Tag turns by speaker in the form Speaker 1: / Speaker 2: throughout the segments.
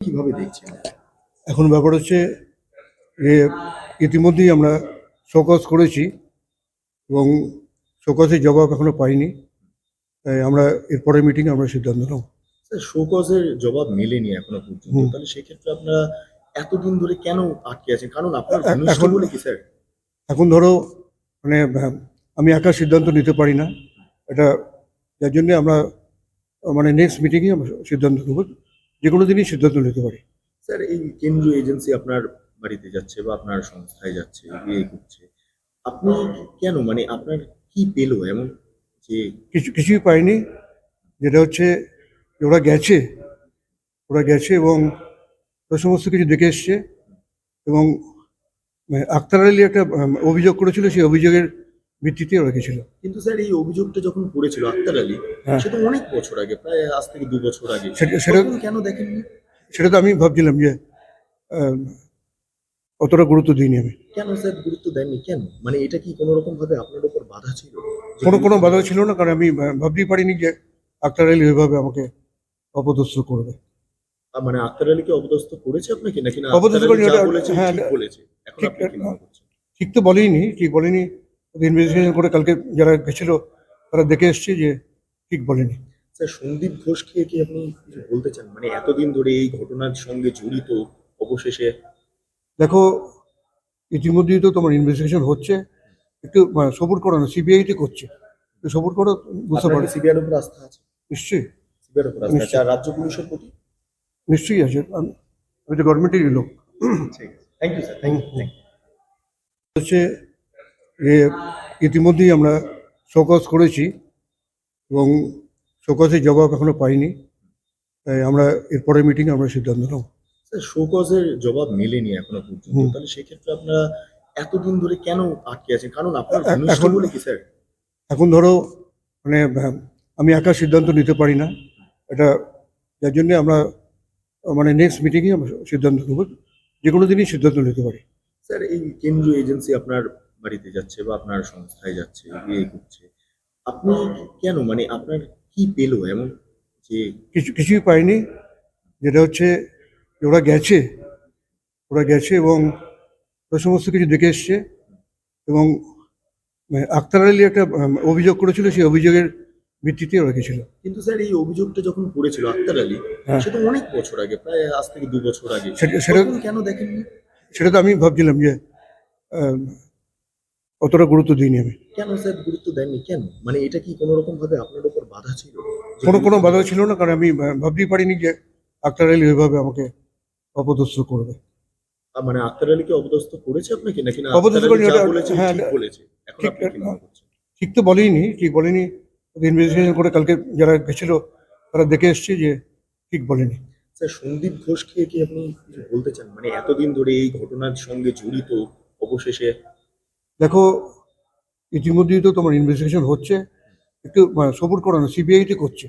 Speaker 1: কীভাবে দেখছেন?
Speaker 2: এখন ব্যাপার হচ্ছে যে ইতিমধ্যেই আমরা শোকজ করেছি এবং শোকজের জবাব এখনও পাইনি। তাই আমরা এরপরের মিটিং আমরা সিদ্ধান্ত নেব।
Speaker 1: শোকজের জবাব মেলেনি এখনও পর্যন্ত। তাহলে সেক্ষেত্রে আপনারা এতদিন ধরে কেন আটকে আছেন? কারণ আপনার ঘনিষ্ঠ বলে কি স্যার?
Speaker 2: এখন ধরো মানে আমি একা সিদ্ধান্ত নিতে পারি না। এটা যার জন্যে আমরা মানে নেক্সট মিটিংয়ে আমরা সিদ্ধান্ত নেব। যে কোনো দিনই সিদ্ধান্ত নিতে পারি।
Speaker 1: স্যার এই কেন্দ্রীয় এজেন্সি আপনার বাড়িতে যাচ্ছে বা আপনার সংস্থায় যাচ্ছে বিয়ে করছে। আপনি কেন মানে আপনার কি পেল এমন যে
Speaker 2: কিছু কিছুই পাইনি। যেটা হচ্ছে ওরা গেছে ওরা গেছে এবং ওরা সমস্ত কিছু দেখে এসছে এবং মানে আক্তার আলী একটা অভিযোগ করেছিল সেই অভিযোগের ভিত্তিতে ওরা গেছিল
Speaker 1: কিন্তু স্যার এই অভিযোগটা যখন পড়েছিল আক্তার আলী
Speaker 2: হ্যাঁ।
Speaker 1: সেটা অনেক বছর আগে প্রায় আজ থেকে দু বছর আগে।
Speaker 2: সেটা-
Speaker 1: কেন দেখেননি?
Speaker 2: সেটা তো আমি ভাবছিলাম যে অতটা গুরুত্ব দিইনি আমি।
Speaker 1: কেন স্যার গুরুত্ব দেননি? কেন? মানে এটা কি কোনো রকম ভাবে আপনার উপর বাধা ছিল?
Speaker 2: কোনো কোনো বাধা ছিল না কারণ আমি ভাবতেই পারিনি যে আক্তার আলী ওইভাবে আমাকে অপদস্থ করবে।
Speaker 1: মানে আক্তার আলীকে অবদস্ত করেছে আপনাকে? নাকি না
Speaker 2: অপদস্থ
Speaker 1: আক্তার আলী
Speaker 2: করেনি,
Speaker 1: যা
Speaker 2: ওটা-
Speaker 1: বলেছে
Speaker 2: হ্যাঁ,
Speaker 1: বলেছে। এখন আপনি কি
Speaker 2: ঠিক তো বলেইনি ঠিক বলেনি ইনভেস্টিগেশন করে কালকে যারা গেছিল তারা দেখে এসছে যে ঠিক বলেনি।
Speaker 1: স্যার সন্দীপ ঘোষকে কি আপনি কিছু বলতে চান? মানে এতদিন ধরে এই ঘটনার সঙ্গে জড়িত অবশেষে
Speaker 2: দেখো ইতিমধ্যেই তো তোমার ইনভেস্টিগেশন হচ্ছে। একটু আহ, সবুর করো না সিবিআই সিবিআইতে করছে। সবুর করো বুঝতে পারো।
Speaker 1: সিবিআই এর উপর আস্থা আছে?
Speaker 2: নিশ্চয়ই।
Speaker 1: সিবিআই এর উপর আস্থা আছে। আর রাজ্য পুলিশের প্রতি?
Speaker 2: নিশ্চয়ই আছে। আমি তো গভর্নমেন্টেরই লোক।
Speaker 1: ঠিক আছে। Thank you sir thank you
Speaker 2: হচ্ছে ইতিমধ্যেই আমরা শোকজ করেছি এবং শোকজের জবাব এখনও পাইনি। তাই আমরা এরপরের মিটিং আমরা সিদ্ধান্ত নেব।
Speaker 1: স্যার শোকজের জবাব মেলেনি এখনও পর্যন্ত। তাহলে সেক্ষেত্রে আপনারা এতদিন ধরে কেন আটকে আছেন? কারণ আপনার
Speaker 2: এখন-
Speaker 1: বলে কি স্যার?
Speaker 2: এখন ধরো মানে আমি একা সিদ্ধান্ত নিতে পারি না। এটা যার জন্যে আমরা মানে নেক্সট মিটিংয়ে আমরা সিদ্ধান্ত নেব। যে কোনো দিনই সিদ্ধান্ত নিতে পারি।
Speaker 1: স্যার এই কেন্দ্রীয় এজেন্সি আপনার বাড়িতে যাচ্ছে বা আপনার সংস্থায় যাচ্ছে বিয়ে করছে আপনি কেন মানে আপনার কি পেল এমন যে
Speaker 2: কিছু কিছুই পাইনি। যেটা হচ্ছে ওরা গেছে ওরা গেছে এবং ওরা সমস্ত কিছু দেখে এসছে এবং আক্তার আলী একটা অভিযোগ করেছিল সেই অভিযোগের ভিত্তিতে ওরা গেছিল।
Speaker 1: কিন্তু স্যার এই অভিযোগটা যখন পড়েছিল আক্তার আলী
Speaker 2: হ্যাঁ।
Speaker 1: সেটা অনেক বছর আগে প্রায় আজ থেকে দু বছর আগে।
Speaker 2: সেটা-
Speaker 1: কেন দেখেননি?
Speaker 2: সেটা তো আমি ভাবছিলাম যে অতটা গুরুত্ব দিইনি আমি।
Speaker 1: কেন স্যার গুরুত্ব দেননি? কেন? মানে এটা কি কোনো রকম ভাবে আপনার উপর বাধা ছিল?
Speaker 2: কোনো কোনো বাধা ছিল না কারণ আমি ভাবতেই পারিনি যে আক্তার আলী ওইভাবে আমাকে অপদস্থ করবে।
Speaker 1: মানে আক্তার আলীকে অবদস্ত করেছে আপনাকে? নাকি না
Speaker 2: অপদস্থ ওটা-
Speaker 1: বলেছে
Speaker 2: হ্যাঁ,
Speaker 1: বলেছে। এখন আপনি কি মনে করছেন?
Speaker 2: ঠিক তো বলেইনি ঠিক বলেনি ইনভেস্টিগেশন করে কালকে যারা গেছিল তারা দেখে এসছে যে ঠিক বলেনি।
Speaker 1: স্যার সন্দীপ ঘোষকে কি আপনি বলতে চান? মানে এতদিন ধরে এই ঘটনার সঙ্গে জড়িত অবশেষে
Speaker 2: দেখো ইতিমধ্যেই তো তোমার ইনভেস্টিগেশন হচ্ছে। একটু মানে সপোর্ট করো না সিবিআই সিবিআইতে করছে।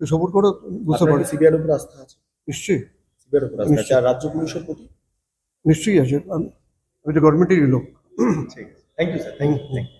Speaker 2: সবুর করো বুঝতে পারো।
Speaker 1: সিবিআই উপর আস্থা আছে?
Speaker 2: নিশ্চয়ই।
Speaker 1: সিবিআই উপর আস্থা আছে। আর রাজ্য পুলিশের প্রতি?
Speaker 2: নিশ্চয়ই আছে। আমি আমি তো গভর্নমেন্টেরই লোক।
Speaker 1: ঠিক আছে। Thank you sir thank you